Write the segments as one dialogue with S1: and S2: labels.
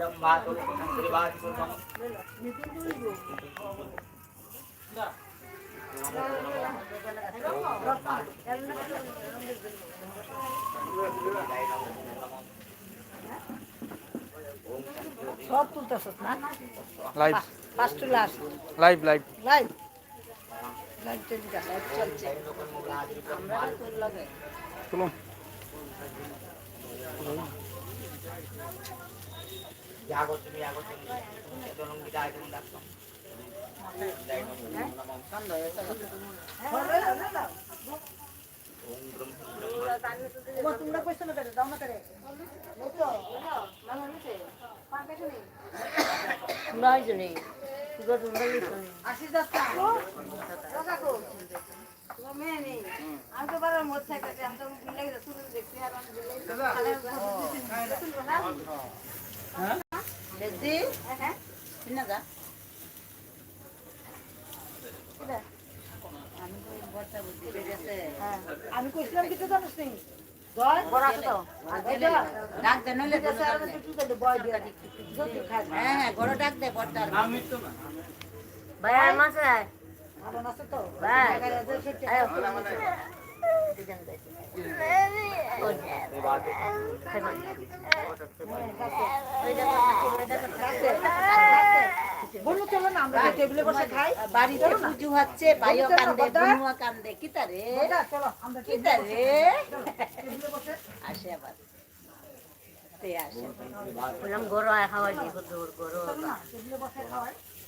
S1: কুর্মম
S2: সব তুলতেছ না?
S3: Live
S2: first to last
S3: live live
S2: live live চলছে আমরা তোর লাগে
S3: চলুন
S1: আগচনী আগচনী জনঙ্গিতা আগে
S2: ডাকতাম তোমরা কইছো না তাহলে দাও না? তাহলে
S4: তোমরা হয়েছো নেই তোমরা
S2: আসি যাচ্ছে আমি তো দেখছি আর আমি হ্যাঁ হ্যাঁ। আমি কইছিলাম কিছু জানিস নি? জয় বড় তো।
S4: ডাক দে নইলে
S2: আর একটু তো বয় দিয়া। যদি খাই।
S4: হ্যাঁ হ্যাঁ বড় ডাক দে
S2: আছে তো
S5: ভাই।
S2: আয় চলো না আমরা টেবিলে বসে খাই।
S4: বাড়িতে পুজো হচ্ছে ভাইও কান্দে বনুয়া কান্দে। কিতা রে?
S2: বড়দা, চলো আমরা
S4: কিতা রে? আসে আবার। আসে।
S5: বললাম গরো খাওয়াই দিব তোর গরো।
S2: টেবিলে বসে খাওয়াই।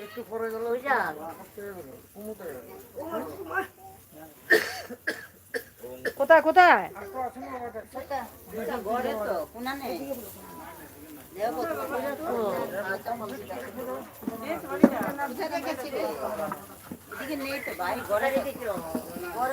S3: একটু পরে গেল
S2: কোথায় কোথায়?
S4: ঘরে তো ঘরে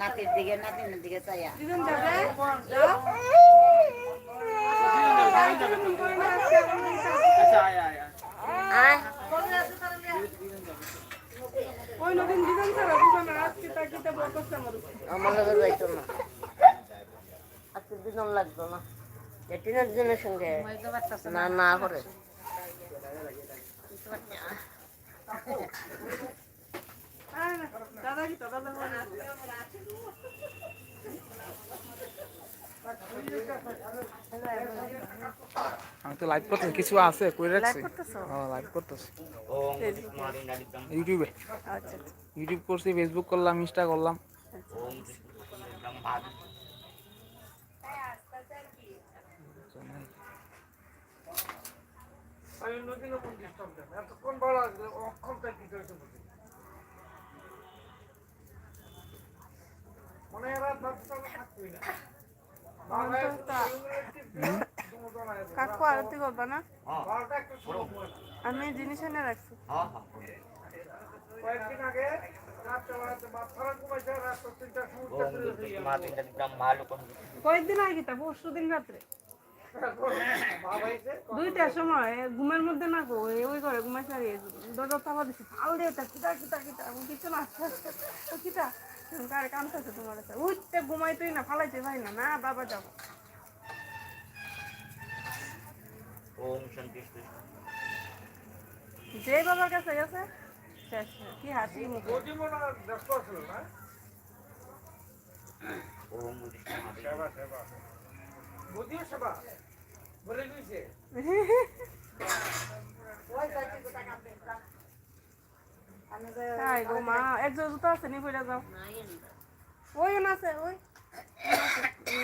S4: নাতির দিকে নাতিনের দিকে চাইয়া
S2: আমার।
S5: আমার যাইতো না আজকে দুজন লাগতো না যে তিনের জনের না না, করে
S3: আমি তো লাইভ করতেছি কিছু আছে কই রাখছি? হ্যাঁ লাইভ করতেছি।
S1: ইন্দ্রাদিত্যম
S3: ইউটিউবে
S2: আচ্ছা
S3: ইউটিউব করছি ফেসবুক করলাম ইনস্টা করলাম।
S1: ভাগ
S3: আমি নদীর উপর ডিস্টার্ব দেন এতক্ষণ ভালো লাগবে অক্ষরটা কি করে বুঝি মনে এরা ভাবতে থাকবি না
S2: কাকু আরতি করবা না?
S1: হ্যাঁ
S2: আমি জিনিস এনে রাখছি।
S1: হ্যাঁ হ্যাঁ
S3: কয়েকদিন আগে
S2: কয়েকদিন আগে তা পরশু দিন রাত্রে। দুইটার সময় ঘুমের মধ্যে না গো ওই ঘরে ঘুমাইছে আর দরজা চাপা দিছি। ফাল দিয়ে কিটা কিটা কিটা কিছু না আস্তে আস্তে কিটা কার কামতেছে তোমার কাছে? উঠতে ঘুমাইতেই না ফালাইতে ভাই না। না বাবা যাও।
S1: ওম শান্তি
S2: যে বাবার কাছে গেছে শেষ কি হাসি মুখ।
S3: গদি ব্যস্ত ছিল না
S1: ওম
S3: সেবা সেবা। গদিও সেবা। বলে দিয়েছে।
S2: তাই গো মা একজন জুতো আছে নি ফিরে যাও। ওই না আছে ওই।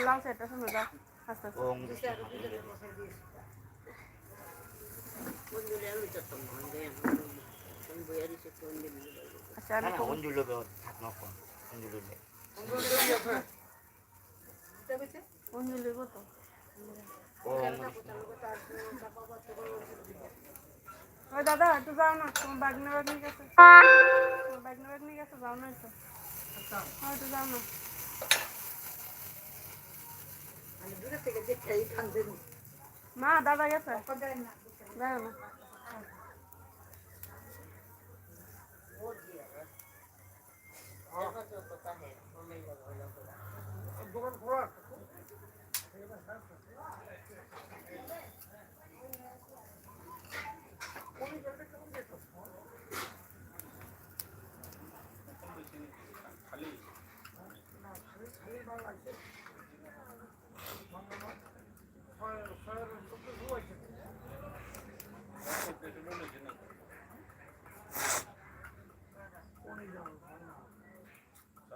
S2: লাল সেটা শুনে যাও আস্তে
S1: ওম। বিষ্ণু
S5: কোন দিলে আমি তো কোন বইয়া দিছে কোন
S2: আচ্ছা
S1: না
S2: আমি কত
S1: ওম।
S2: ওই দাদা একটু যাও না তোমার বাগনা বাগনি গেছে। তোমার বাগনা বাগনি গেছে যাও না একটু। হ্যাঁ একটু যাও না। মা দাদা গেছে? যাও না।
S3: দোকান খোলা
S2: কাকু মা পূজা গ্রহণ করছেন
S6: আগের কিছু মাল আছে আবার গুয়াহাটি মাল আছে গুয়াহাটি মাল আছে। গুয়াহাটি মালও ভালো ফল খালি পাঁচ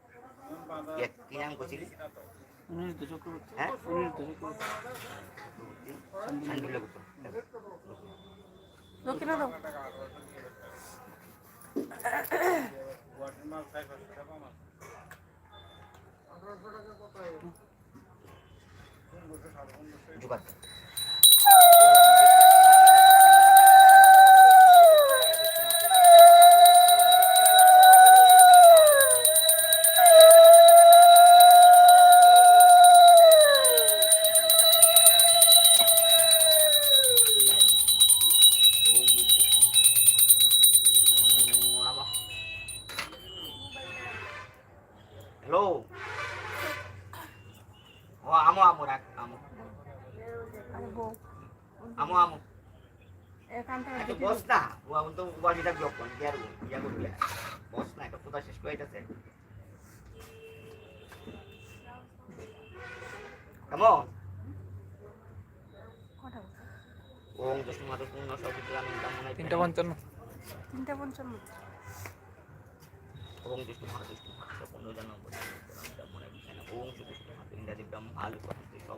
S1: কি নাম করছিলি
S3: অনিরুদ্ধ চক্রবর্তী।
S1: হ্যাঁ?
S3: অনিরুদ্ধ চক্রবর্তী।
S2: দাও
S6: গুয়াহাটির
S1: কোথা শেষ করে যাচ্ছে কেমন? ওম পূর্ণ মনে
S3: তিনটা পঞ্চান্ন।
S2: তিনটা পঞ্চান্ন।
S1: ওম কৃষ্ণ মহাকৃষ্ণ পূর্ণ জন্ম মনে ওম শ্রীকৃষ্ণ মাধব ইন্দ্রাদি ব্রহ্ম আলু সব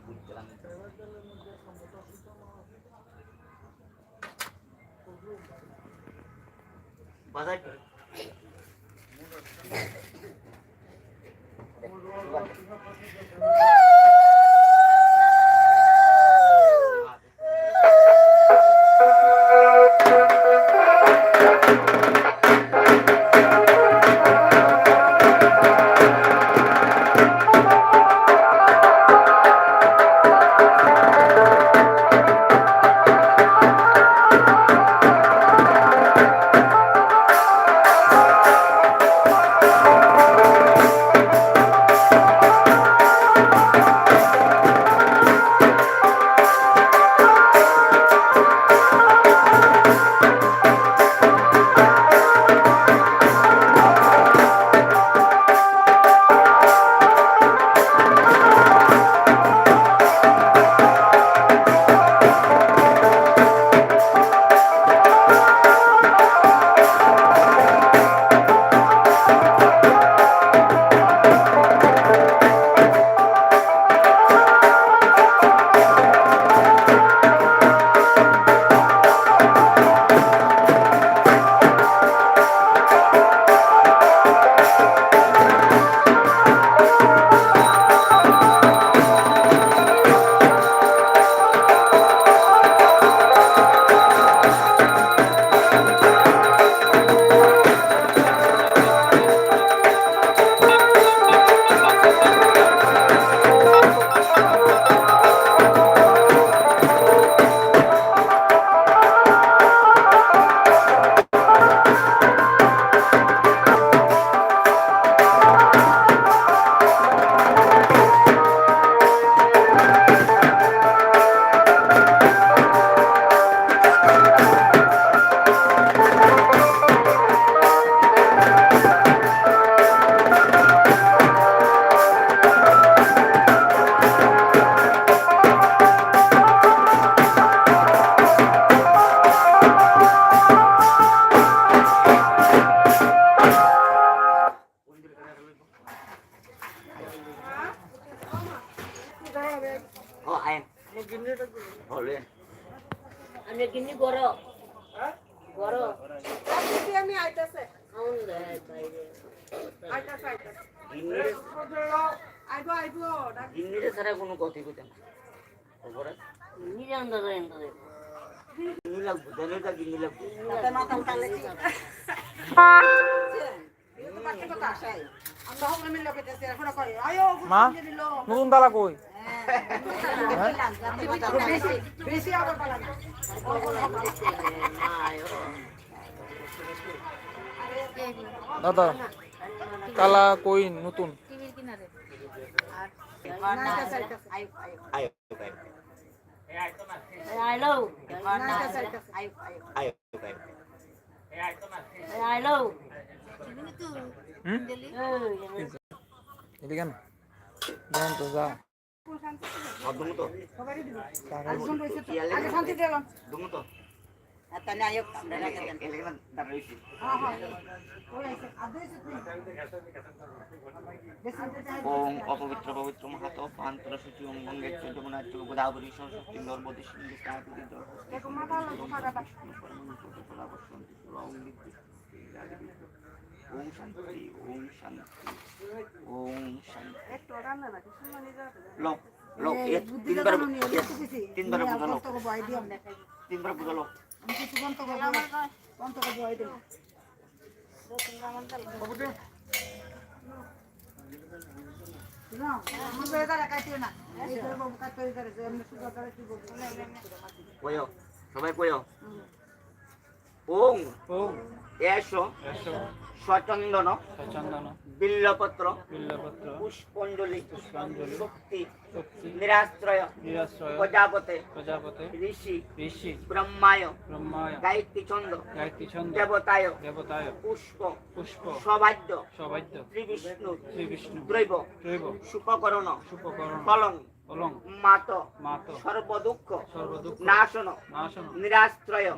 S1: বাজার ও
S5: আমি কিনি গরো গরো
S2: আমি আইতাছে
S5: খাউন দেয় বাইরে
S2: আইতাছে আইতাছে আইবো আইবো
S1: গিন্নিরে ছাড়া কোনো কথা কইতাম না ওপরে
S5: নিরান্দ দেন তো
S1: গিন্নি লাগবো গিন্নি লাগবো
S5: মাথা উঠালে
S3: মা কই দাদা তালা কই নতুন। এদিকে কেন যান তো যা।
S1: ওম অপবিত্র পবিত্র মাহাত পান্তর সূচি ওম গঙ্গেচ্ছ যমুনাচ্ছ গোদাবরী সরস্বতী নর্মদে সিন্ধু ওম শান্তি ওম শান্তি ওম লোক লোক তিনবার তিনবার বুঝালো তিনবার বুঝালো কয়ো সবাই কয়ো ওম
S3: ওম
S1: এসো।
S3: এসো।
S1: সচন্দন
S3: চন্দন
S1: বিল্লপত্র।
S3: বিল্লপত্র।
S1: পুষ্পঞ্জলি। শক্তি নিরাশ্রয়। প্রজাপতে।
S3: প্রজাপতি।
S1: ঋষি।
S3: ঋষি।
S1: ব্রহ্মায়।
S3: ব্রহ্মায়।
S1: গায়ত্রী
S3: ছন্দ
S1: দেবতায়।
S3: দেবতায়।
S1: পুষ্প।
S3: পুষ্প।
S1: সবাদ্য
S3: সবাদ্য
S1: শ্রী বিষ্ণু
S3: শ্রী বিষ্ণু
S1: দ্রৈব
S3: দৈব
S1: সুপকরণ
S3: সুপকরণ
S1: কলং
S3: অলং
S1: মাত সর্বদুঃখ নাশন নিরাশ্রয়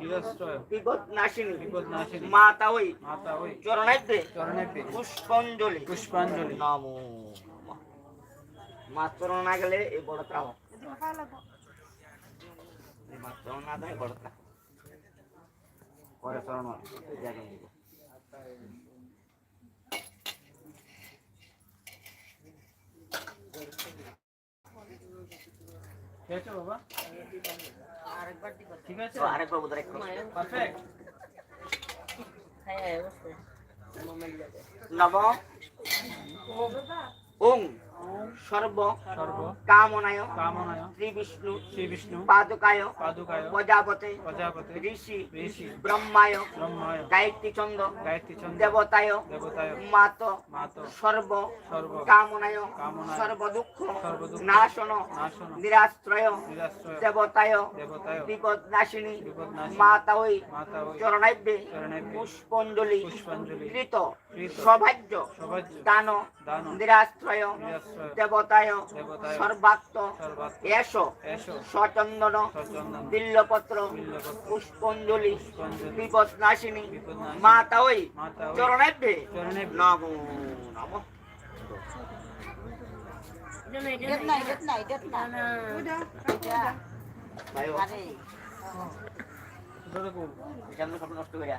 S1: বিপদ নাশিনী মাতা ওই
S3: চরণেতে
S1: পুষ্পাঞ্জলি।
S3: পুষ্পাঞ্জলি।
S1: নাম। মাত্র না গেলে এই বড়টা হোক মাত্র না দেয় বড়টা পরে চরণ জায়গা Thank
S3: you. আছে বাবা
S5: আরেকবার দিব
S3: ঠিক আছে
S1: তো আরেকবার বোধ একটু
S3: পারফেক্ট
S5: হ্যাঁ অবশ্যই
S1: নম ওং সর্ব
S3: সর্ব
S1: কামনায়
S3: কামনায়
S1: শ্রী বিষ্ণু
S3: শ্রী বিষ্ণু
S1: পাদকায়
S3: পাদুকায়
S1: প্রজাপতে
S3: প্রজাপতি
S1: ঋষি
S3: ঋষি
S1: ব্রহ্মায়
S3: ব্রহ্মায়
S1: গায়ত্রী চন্দ্র
S3: গায়ত্রী চন্দ্র
S1: দেবতায়
S3: দেবতায়
S1: মাত
S3: মাত
S1: সর্ব
S3: সর্ব
S1: কামনায়
S3: কামনায়
S1: সর্বদুঃখ
S3: সর্বদুঃখ
S1: নাশন
S3: নাশন
S1: নিরাশ্রয়
S3: নিরাশ্রয়
S1: দেবতায়
S3: দেবতায়
S1: বিপদ নাশিনী
S3: বিপদনাশিনী
S1: মাতা ওই
S3: মাতা ওই
S1: চরণাব্যে
S3: চরণাব্যে
S1: পুষ্পঞ্জলি
S3: পুষ্পাঞ্জলি
S1: কৃত
S3: কৃত
S1: সৌভাগ্য
S3: সৌভাগ্য
S1: দান
S3: দান
S1: নিরাশ্রয়
S3: নিরাশ্রয়
S1: দেবতায় সর্বাত্ম এস। বিল্লপত্র
S3: বিল্লপত্র।
S1: পুষ্পঞ্জলি বিপদ নাশিনী
S3: বিপদনাশিনী।
S1: মাতা ওই
S3: মাতা ওই
S1: চরণাব্যে
S3: চরণে
S1: নমো ভাই সামনে স্বপ্ন নষ্ট করিয়া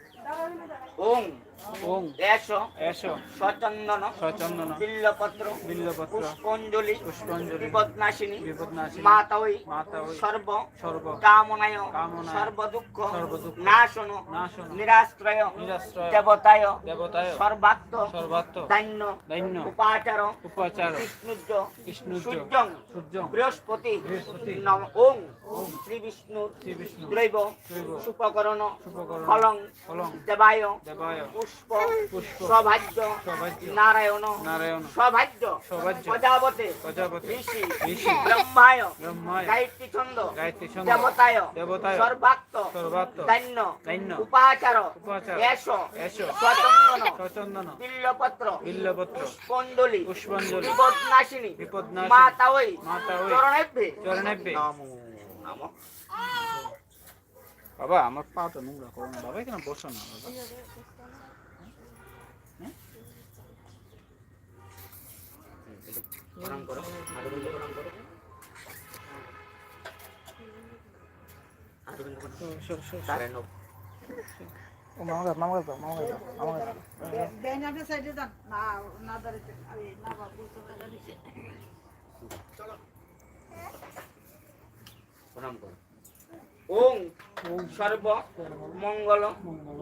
S2: দেখো
S1: ওং
S3: ওং
S1: এস
S3: এসো
S1: সচন্দন
S3: সচন্দন
S1: বিল্লপত্র।
S3: বিল্লপত্র।
S1: পুষ্পঞ্জলি।
S3: পুষ্পাঞ্জলি।
S1: বিপদনাশিনী।
S3: বিপদনাশিনী।
S1: সর্ব।
S3: সর্ব।
S1: কামনায়।
S3: কামনায়।
S1: সর্বদুঃখ।
S3: সর্বদুঃখ।
S1: নাশন।
S3: নাশন।
S1: নিরাশ্রয়।
S3: নিরাশ্রয়।
S1: দেবতায়।
S3: দেবতায়।
S1: সর্বাত্ম
S3: সর্বাত্ম
S1: দৈন্য।
S3: দৈন্য।
S1: উপাচার।
S3: উপাচার।
S1: কৃষ্ণুজ।
S3: কৃষ্ণুজ।
S1: সূর্যং।
S3: সূর্য।
S1: বৃহস্পতি।
S3: বৃহস্পতি।
S1: নম। ওং শ্রী বিষ্ণু
S3: শ্রী বিষ্ণু দৈব
S1: সুপকরণ
S3: শুভকরণ
S1: ফলং।
S3: ফলং।
S1: দেবায়
S3: দেবায়
S1: পুষ্প সৌভাগ্য নারায়ণ
S3: নারায়ণ
S1: সৌভাগ্য
S3: সৌভাগ্য
S1: প্রজাপতে
S3: প্রজাপতি
S1: ঋষি
S3: ঋষি
S1: ব্রহ্মায়
S3: ব্রহ্মায়
S1: গায়ত্রী ছন্দ
S3: গায়ত্রী ছন্দ
S1: দেবতায়
S3: দেবতায়
S1: সর্বাক্ত
S3: সর্বাত্ম
S1: দৈন্য
S3: দৈন্য
S1: উপাচার
S3: উপাচার
S1: এস
S3: এসো
S1: স্বচন্দন
S3: সচন্দন
S1: বিল্লপত্র
S3: বিল্লপত্র
S1: পুষ্পঞ্জলি
S3: পুষ্পাঞ্জলি
S1: বিপদনাশিনী
S3: বিপদনাশিনী
S1: মাতা ওই
S3: মাতা ওই
S1: চরণেভ্যে
S3: চরণেভ্যে
S1: নমো নমঃ।
S3: বাবা, আমার পাটা নোংরা করো না। বাবা, এখানে বসো না, বাবা।
S1: প্রণাম করো
S2: যান না না
S1: প্রণাম ওং সর্ব মঙ্গল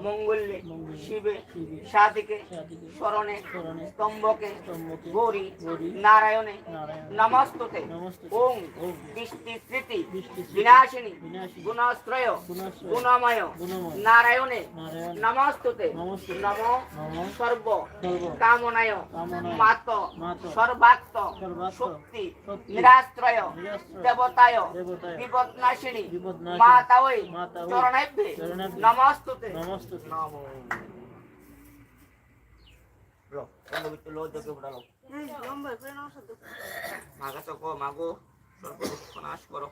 S1: মঙ্গল্যে শিবে সাধিকে স্মরণে স্তম্ভকে গৌরী নারায়ণে নমস্তুতে ওং দৃষ্টি স্মৃতি বিনাশিনী গুণাশ্রয় গুণময় নারায়ণে নমস্তুতে নম সর্ব কামনায় মাত সর্বাত্ম শক্তি নিরাশ্রয় দেবতায় বিপদনাশিনী মাতা ওই চরণাভ্যে নমস্তুতে। নমো। লো বন্ধু লো যোগে উঠালো
S2: এই লম্বা করে নাও সাথে।
S1: মাগা চক মাগো সর্ব দুঃখ নাশ করো।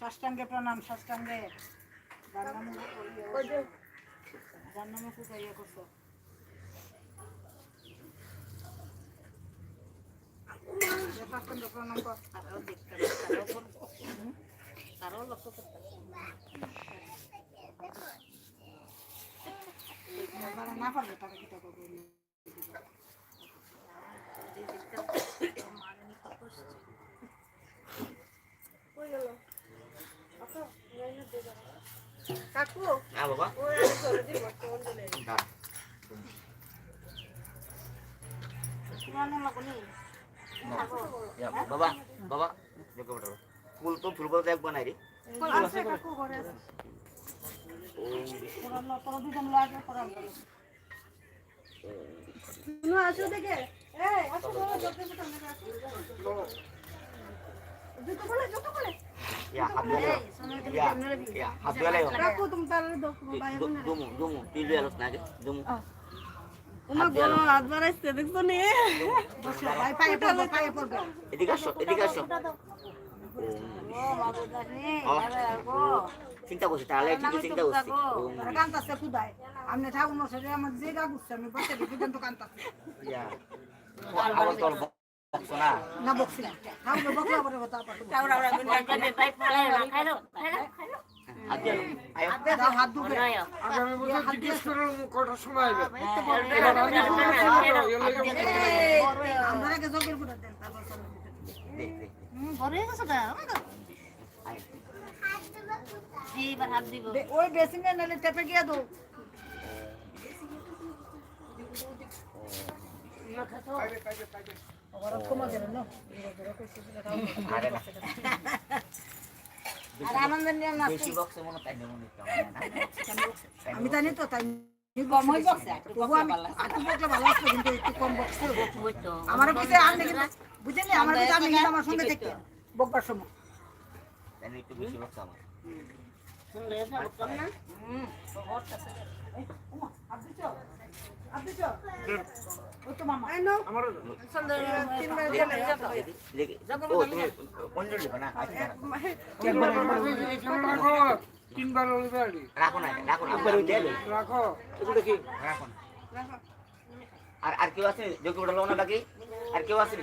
S4: ষষ্ঠাঙ্গে প্রণাম ষষ্ঠাঙ্গে জান্নামুখু করিয়া করছ ষষ্ঠাঙ্গে প্রণাম কর তারাও দেখতে তারাও করব তারাও লক্ষ্য করতে না পারবে তারা কিটা করবে
S2: কই গেল আপা লাইনে দে দাও কাকু
S1: হ্যাঁ বাবা
S2: ওই আমি করে দিব কোন দিলে
S1: দাঁড়া। যা, বাবা বাবা যোগে উঠালো ফুল তো ফুল বলতে একবার নাই রে।
S2: আছে কাকু ঘরে আসো দেখে এই আসো বাবা জলদি আসো
S1: ইয়া ইয়া হাত ধুয়ে লেও
S2: কাকু
S1: না
S2: তোমার গরম হাত বাড়াইছে দেখছ নি?
S4: পায়ে পড়ব পায়ে পড়ব।
S1: এদিকে আসো এদিকে আসো। চিন্তা করছি তাহলে ঠিকই চিন্তা করছি। ওম
S4: কান্তাছে খুদায় আপনি ঠাকুর মশাই আমার যে গা বুঝছে আমি বসে দিকে কিন্তু কান্তাছে
S1: আবার না?
S4: না ঠাকুর বকলা পরে কথা ওই বেসিং এ নালে টেপে গিয়ে ওরা কমা গেল না। আমি জানি তো তাই আমার পিছে আনলে কিন্তু বুঝলি আমার আমার সঙ্গে দেখতে বকবার সময়।
S1: তাই একটু বেশি বক্স আমার।
S3: আমার
S1: দেখি ও তুমি না
S3: রাখো তিনবার
S1: রাখো না রাখো না।
S3: রাখো। কি
S1: রাখো না। আর আর কেউ আছে? যোগ্য ওটা লোনা বাকি? আর কেউ আছে?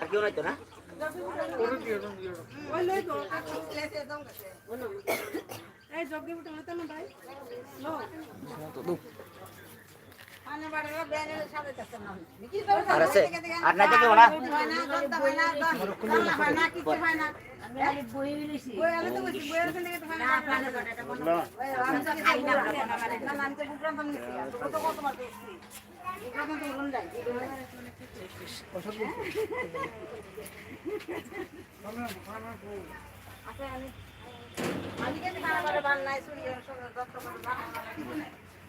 S1: আর কেউ নাই তো
S2: এই না ভাই লো
S4: আনে বাড়ি বেনে সাথে কাছে না কি
S1: আর আছে আর না কেউ না?
S4: না আমি আমি তো বলছি বইয়ের সঙ্গে তো হয় না।